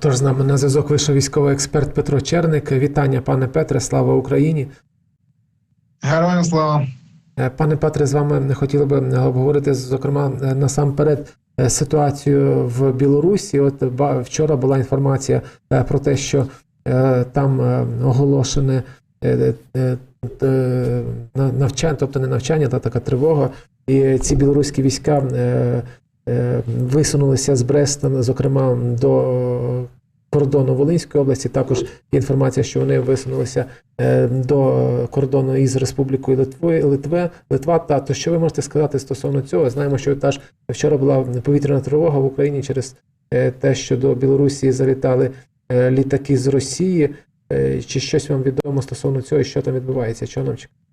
Отож, з нами на зв'язок вийшов військовий експерт Петро Черник. Вітання, пане Петре, слава Україні. Героям слава. Е, Пане Петре, з вами не хотіли би обговорити, зокрема, е, насамперед е, ситуацію в Білорусі. От вчора була інформація про те, що там оголошене на- навчання, тобто не навчання, та така тривога. І ці білоруські війська висунулися з Бреста, зокрема до кордону Волинської області. Також є інформація, що вони висунулися е, до кордону із Республікою Литви, Литве, Литва. Та то що ви можете сказати стосовно цього? Знаємо, що теж вчора була повітряна тривога в Україні через е, те, що до Білорусі залітали е, літаки з Росії. Е, Чи щось вам відомо стосовно цього, що там відбувається? Що нам чекати?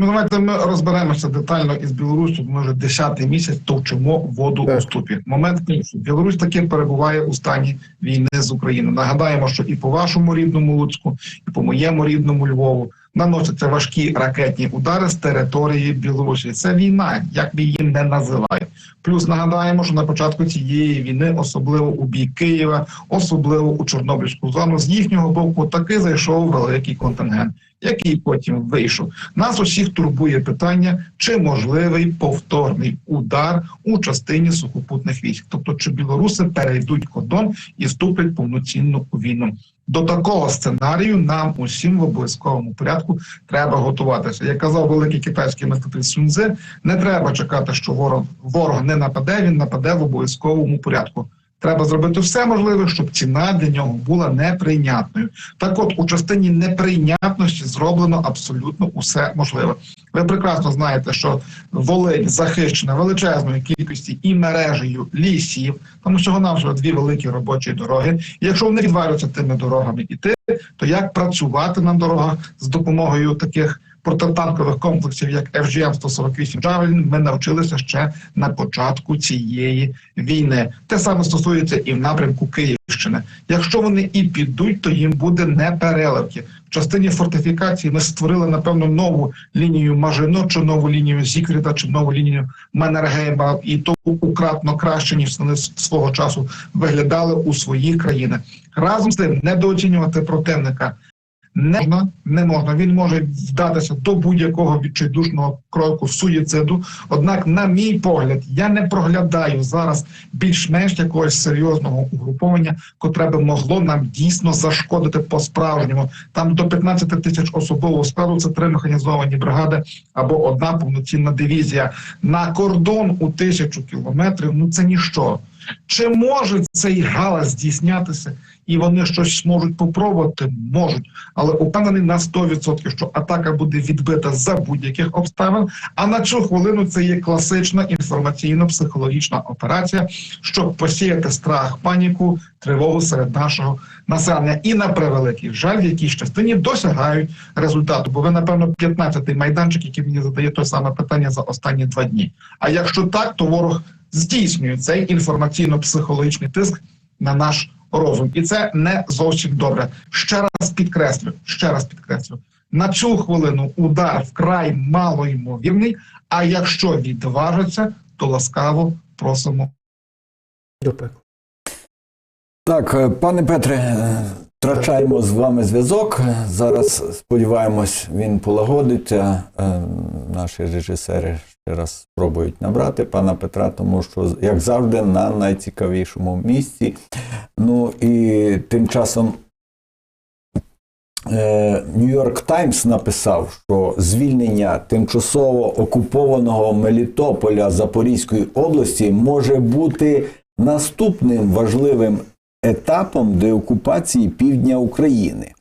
Ну давайте ми розберемося детально із Білорусі. Ми вже 10-й місяць товчимо воду Так. у ступі. Момент перший. Білорусь таки перебуває у стані війни з Україною. Нагадаємо, що і по вашому рідному Луцьку, і по моєму рідному Львову наносяться важкі ракетні удари з території Білорусі. Це війна, як би її не називають. Плюс нагадаємо, що на початку цієї війни, особливо у бік Києва, особливо у Чорнобильську зону, з їхнього боку таки зайшов великий контингент, який потім вийшов. Нас усіх турбує питання, чи можливий повторний удар у частині сухопутних військ, тобто чи білоруси перейдуть кордон і вступлять повноцінно у війну. До такого сценарію нам усім в обов'язковому порядку треба готуватися. Як казав великий китайський миститель Суньцзи, не треба чекати, що ворог ворог не нападе. Він нападе в обов'язковому порядку. Треба зробити все можливе, щоб ціна для нього була неприйнятною. Так, от у частині неприйнятності зроблено абсолютно усе можливе. Ви прекрасно знаєте, що Волинь захищена величезною кількістю і мережею лісів, тому всього навсього дві великі робочі дороги. І якщо вони відвалюються тими дорогами іти, то як працювати на дорогах з допомогою таких протитанкових комплексів, як FGM-148 Javelin, ми навчилися ще на початку цієї війни. Те саме стосується і в напрямку Київщини. Якщо вони і підуть, то їм буде не переливки. В частині фортифікації ми створили напевно нову лінію Мажино, чи нову лінію Зікріта, чи нову лінію Маннергейма, і то укратно краще ніж вони свого часу виглядали у своїх країнах. Разом з тим недооцінювати противника не можна, не можна. Він може вдатися до будь-якого відчайдушного кроку суїциду. Однак, на мій погляд, я не проглядаю зараз більш-менш якогось серйозного угруповання, котре би могло нам дійсно зашкодити по-справжньому. Там до 15 тисяч особового складу це три механізовані бригади або одна повноцінна дивізія. На кордон у тисячу кілометрів. Ну це ніщо. Чи може цей галас здійснятися, і вони щось можуть попробувати? Можуть, але упевнений на 100%, що атака буде відбита за будь-яких обставин. А на цю хвилину це є класична інформаційно-психологічна операція, щоб посіяти страх, паніку, тривогу серед нашого населення. І на превеликий жаль, в якійсь частині досягають результату. Бо ви, напевно, 15-й майданчик, який мені задає те саме питання за останні два дні. А якщо так, то ворог здійснює цей інформаційно-психологічний тиск на наш розум, і це не зовсім добре. Ще раз підкреслю, ще раз підкреслю. На цю хвилину удар вкрай малоймовірний. А якщо відважиться, то ласкаво просимо. Так, е, пане Петре, е, втрачаємо з вами зв'язок. Зараз сподіваємось, він полагодиться. Е, Наші режисери раз спробують набрати пана Петра, тому що, як завжди, на найцікавішому місці. Ну і тим часом Нью-Йорк Таймс написав, що звільнення тимчасово окупованого Мелітополя Запорізької області може бути наступним важливим етапом деокупації півдня України.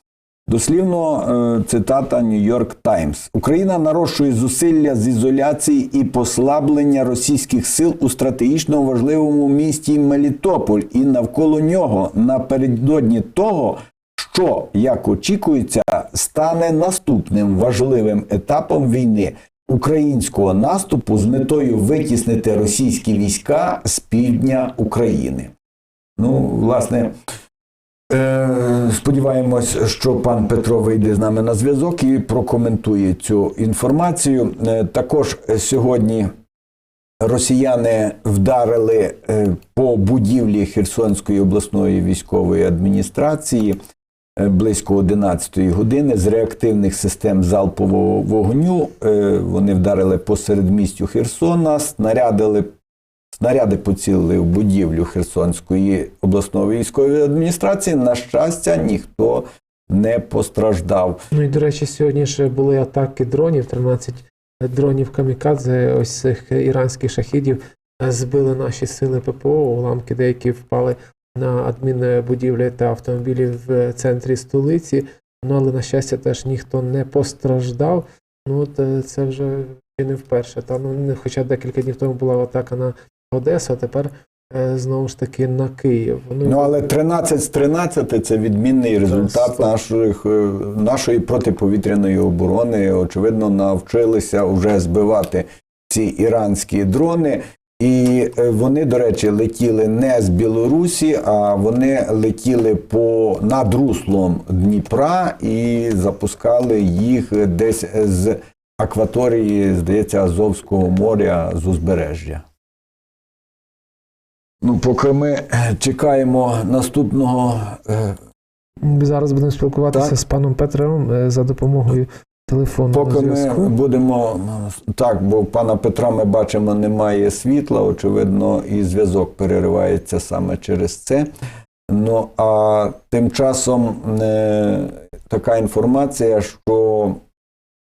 Дослівно е, цитата Нью-Йорк Таймс. Україна нарощує зусилля з ізоляції і послаблення російських сил у стратегічно важливому місті Мелітополь і навколо нього напередодні того, що, як очікується, стане наступним важливим етапом війни українського наступу з метою витіснити російські війська з півдня України. Ну, власне, сподіваємось, що пан Петро вийде з нами на зв'язок і прокоментує цю інформацію. Е, також сьогодні росіяни вдарили е, по будівлі Херсонської обласної військової адміністрації е, близько 11 години з реактивних систем залпового вогню. Е, Вони вдарили по середмістю Херсона, снарядили. Снаряди поцілили в будівлю Херсонської обласної військової адміністрації. На щастя, ніхто не постраждав. Ну і до речі, сьогодні ж були атаки дронів. 13 дронів камікадзе, ось цих іранських шахідів збили наші сили ППО. Уламки деякі впали на адмінбудівлі та автомобілі в центрі столиці. Ну але на щастя, теж ніхто не постраждав. Ну от е, це вже і не вперше. Та ну хоча декілька днів тому була атака на Одесу, а тепер е, знову ж таки на Київ. Ну але 13 з 13 це відмінний результат наших, е, нашої протиповітряної оборони. Очевидно, навчилися вже збивати ці іранські дрони. І е, вони, до речі, летіли не з Білорусі, а вони летіли по над руслом Дніпра і запускали їх десь з акваторії, здається, Азовського моря з узбережжя. Ну, поки ми е, чекаємо наступного. е, Ми зараз будемо спілкуватися Так. з паном Петром е, за допомогою телефонного Поки ми будемо так, бо пана Петра ми бачимо, немає світла. Очевидно, і зв'язок переривається саме через це. Ну а тим часом е, така інформація, що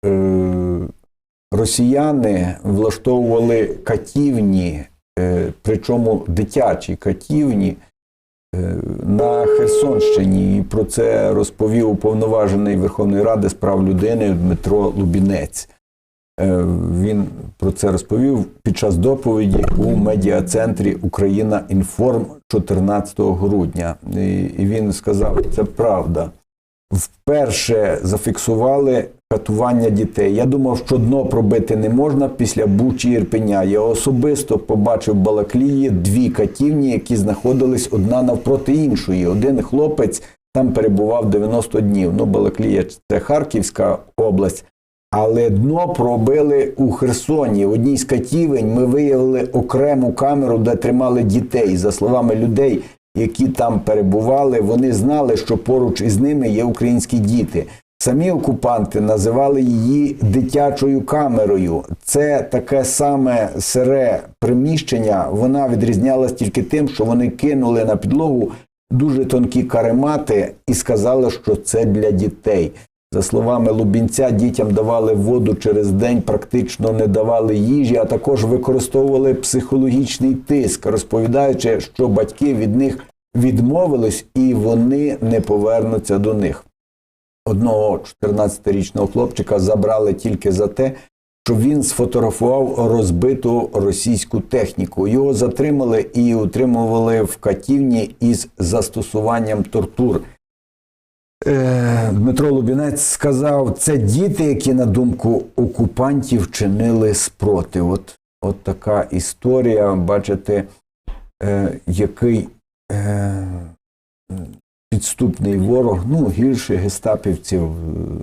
е, росіяни влаштовували катівні, е, причому дитячі катівні. е, На Херсонщині і про це розповів уповноважений Верховної Ради з прав людини Дмитро Лубінець. Е, Він про це розповів під час доповіді у медіа-центрі Україна Інформ 14 грудня. І він сказав, це правда. Вперше зафіксували катування дітей. Я думав, що дно пробити не можна після Бучі Ірпеня. Я особисто побачив в Балаклії дві катівні, які знаходились одна навпроти іншої. Один хлопець там перебував 90 днів. Ну, Балаклія це Харківська область. Але дно пробили у Херсоні. В одній з катівень ми виявили окрему камеру, де тримали дітей. За словами людей, які там перебували, вони знали, що поруч із ними є українські діти. Самі окупанти називали її дитячою камерою. Це таке саме сире приміщення. Вона відрізнялась тільки тим, що вони кинули на підлогу дуже тонкі каремати і сказали, що це для дітей. За словами Лубінця, дітям давали воду через день, практично не давали їжі, а також використовували психологічний тиск, розповідаючи, що батьки від них відмовились і вони не повернуться до них. Одного 14-річного хлопчика забрали тільки за те, що він сфотографував розбиту російську техніку. Його затримали і утримували в катівні із застосуванням тортур. Е, Дмитро Лубінець сказав, це діти, які, на думку окупантів, чинили спротив. От, от така історія, бачите, е, який е, підступний ворог, ну, гірше гестапівців.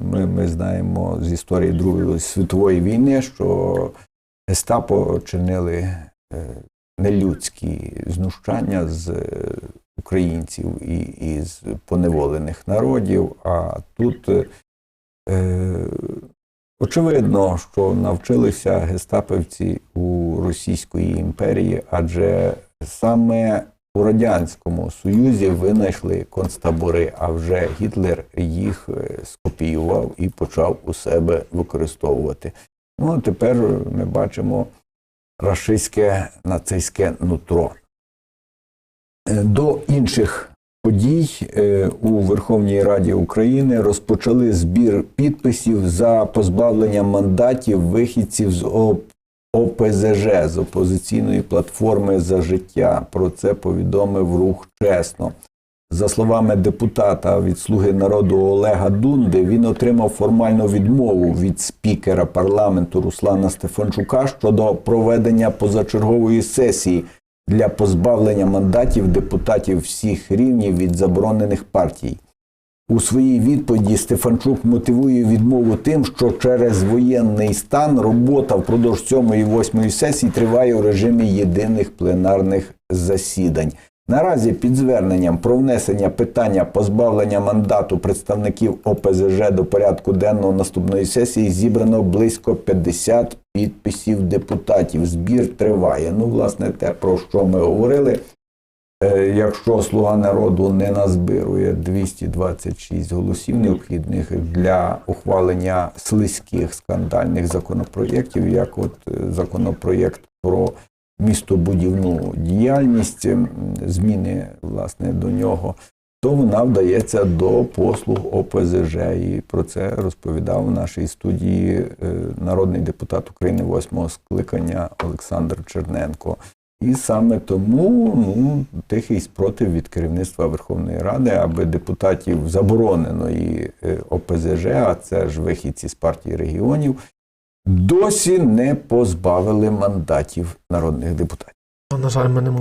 Ми, ми знаємо з історії Другої світової війни, що гестапо чинили е, нелюдські знущання з е, українців і, і з поневолених народів. А тут е, е, очевидно, що навчилися гестапівці у Російської імперії, адже саме у Радянському Союзі винайшли концтабори, а вже Гітлер їх е, скопіював і почав у себе використовувати. Ну, а тепер ми бачимо рашистське нацистське нутро. Е, До інших подій е, у Верховній Раді України розпочали збір підписів за позбавлення мандатів вихідців з ОП- ОПЗЖ з опозиційної платформи за життя. Про це повідомив рух чесно. За словами депутата від Слуги народу Олега Дунди, він отримав формальну відмову від спікера парламенту Руслана Стефанчука щодо проведення позачергової сесії для позбавлення мандатів депутатів всіх рівнів від заборонених партій. У своїй відповіді Стефанчук мотивує відмову тим, що через воєнний стан робота впродовж сьомої і восьмої сесії триває у режимі єдиних пленарних засідань. Наразі під зверненням про внесення питання позбавлення мандату представників ОПЗЖ до порядку денного наступної сесії зібрано близько 50 підписів депутатів. Збір триває. Ну, власне, те, про що ми говорили. Е, Якщо Слуга народу не назбирує 226 голосів необхідних для ухвалення слизьких скандальних законопроєктів, як от е, законопроєкт про містобудівну діяльність, зміни власне до нього, то вона вдається до послуг ОПЗЖ. І про це розповідав у нашій студії е, народний депутат України восьмого скликання Олександр Черненко. І саме тому ну, тихий спротив від керівництва Верховної Ради, аби депутатів забороненої е, ОПЗЖ, а це ж вихідці з партії регіонів, досі не позбавили мандатів народних депутатів. На жаль, ми не